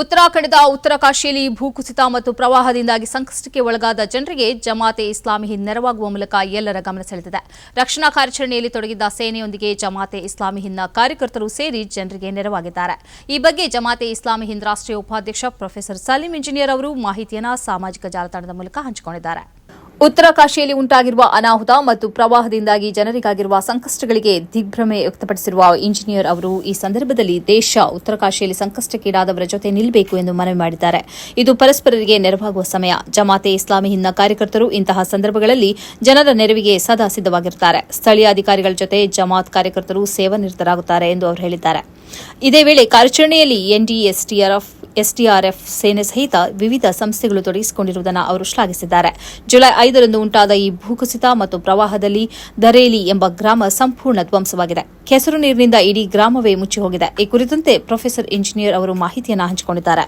ಉತ್ತರಾಖಂಡದ ಉತ್ತರ ಕಾಶಿಯಲ್ಲಿ ಭೂಕುಸಿತ ಮತ್ತು ಪ್ರವಾಹದಿಂದಾಗಿ ಸಂಕಷ್ಟಕ್ಕೆ ಒಳಗಾದ ಜನರಿಗೆ ಜಮಾತೆ ಇಸ್ಲಾಮಿ ನೆರವಾಗುವ ಮೂಲಕ ಎಲ್ಲರ ಗಮನ ಸೆಳೆದಿದೆ. ರಕ್ಷಣಾ ಕಾರ್ಯಾಚರಣೆಯಲ್ಲಿ ತೊಡಗಿದ್ದ ಸೇನೆಯೊಂದಿಗೆ ಜಮಾತೆ ಇಸ್ಲಾಮಿ ಹಿಂದ್ನ ಕಾರ್ಯಕರ್ತರು ಸೇರಿ ಜನರಿಗೆ ನೆರವಾಗಿದ್ದಾರೆ. ಈ ಬಗ್ಗೆ ಜಮಾತೆ ಇಸ್ಲಾಮಿ ಹಿಂದ್ ರಾಷ್ಟ್ರೀಯ ಉಪಾಧ್ಯಕ್ಷ ಪ್ರೊಫೆಸರ್ ಸಲೀಂ ಇಂಜಿನಿಯರ್ ಅವರು ಮಾಹಿತಿಯನ್ನು ಸಾಮಾಜಿಕ ಜಾಲತಾಣದ ಮೂಲಕ ಹಂಚಿಕೊಂಡಿದ್ದಾರೆ. ಉತ್ತರ ಕಾಶಿಯಲ್ಲಿ ಉಂಟಾಗಿರುವ ಅನಾಹುತ ಮತ್ತು ಪ್ರವಾಹದಿಂದಾಗಿ ಜನರಿಗಾಗಿರುವ ಸಂಕಷ್ಟಗಳಿಗೆ ದಿಗ್ಭ್ರಮೆ ವ್ಯಕ್ತಪಡಿಸಿರುವ ಇಂಜಿನಿಯರ್ ಅವರು ಈ ಸಂದರ್ಭದಲ್ಲಿ ದೇಶ ಉತ್ತರಕಾಶಿಯಲ್ಲಿ ಸಂಕಷ್ಟಕ್ಕೀಡಾದವರ ಜೊತೆ ನಿಲ್ಲಬೇಕು ಎಂದು ಮನವಿ ಮಾಡಿದ್ದಾರೆ. ಇದು ಪರಸ್ಪರರಿಗೆ ನೆರವಾಗುವ ಸಮಯ. ಜಮಾತೆ ಇಸ್ಲಾಮಿ ಹಿಂದ್ನ ಕಾರ್ಯಕರ್ತರು ಇಂತಹ ಸಂದರ್ಭಗಳಲ್ಲಿ ಜನರ ನೆರವಿಗೆ ಸದಾ ಸಿದ್ದವಾಗಿರುತ್ತಾರೆ ಸ್ಥಳೀಯ ಅಧಿಕಾರಿಗಳ ಜೊತೆ ಜಮಾತ್ ಕಾರ್ಯಕರ್ತರು ಸೇವಾನಿರತರಾಗುತ್ತಾರೆ ಎಂದು ಅವರು ಹೇಳಿದ್ದಾರೆ. ಇದೇ ವೇಳೆ ಕಾರ್ಯಾಚರಣೆಯಲ್ಲಿ ಎನ್ಡಿಎಸ್ಟಿಆರ್ಎಫ್ ಎಸ್ಡಿಆರ್ಎಫ್ ಸೇನೆ ಸಹಿತ ವಿವಿಧ ಸಂಸ್ಥೆಗಳು ತೊಡಗಿಸಿಕೊಂಡಿರುವುದನ್ನು ಅವರು ಶ್ಲಾಘಿಸಿದ್ದಾರೆ. ಜುಲೈ ಐದರಂದು ಉಂಟಾದ ಈ ಭೂಕುಸಿತ ಮತ್ತು ಪ್ರವಾಹದಲ್ಲಿ ದರೇಲಿ ಎಂಬ ಗ್ರಾಮ ಸಂಪೂರ್ಣ ಧ್ವಂಸವಾಗಿದೆ. ಕೆಸರು ನೀರಿನಿಂದ ಇಡೀ ಗ್ರಾಮವೇ ಮುಚ್ಚಿ ಹೋಗಿದೆ ಈ ಕುರಿತಂತೆ ಪ್ರೊಫೆಸರ್ ಇಂಜಿನಿಯರ್ ಅವರು ಮಾಹಿತಿಯನ್ನು ಹಂಚಿಕೊಂಡಿದ್ದಾರೆ.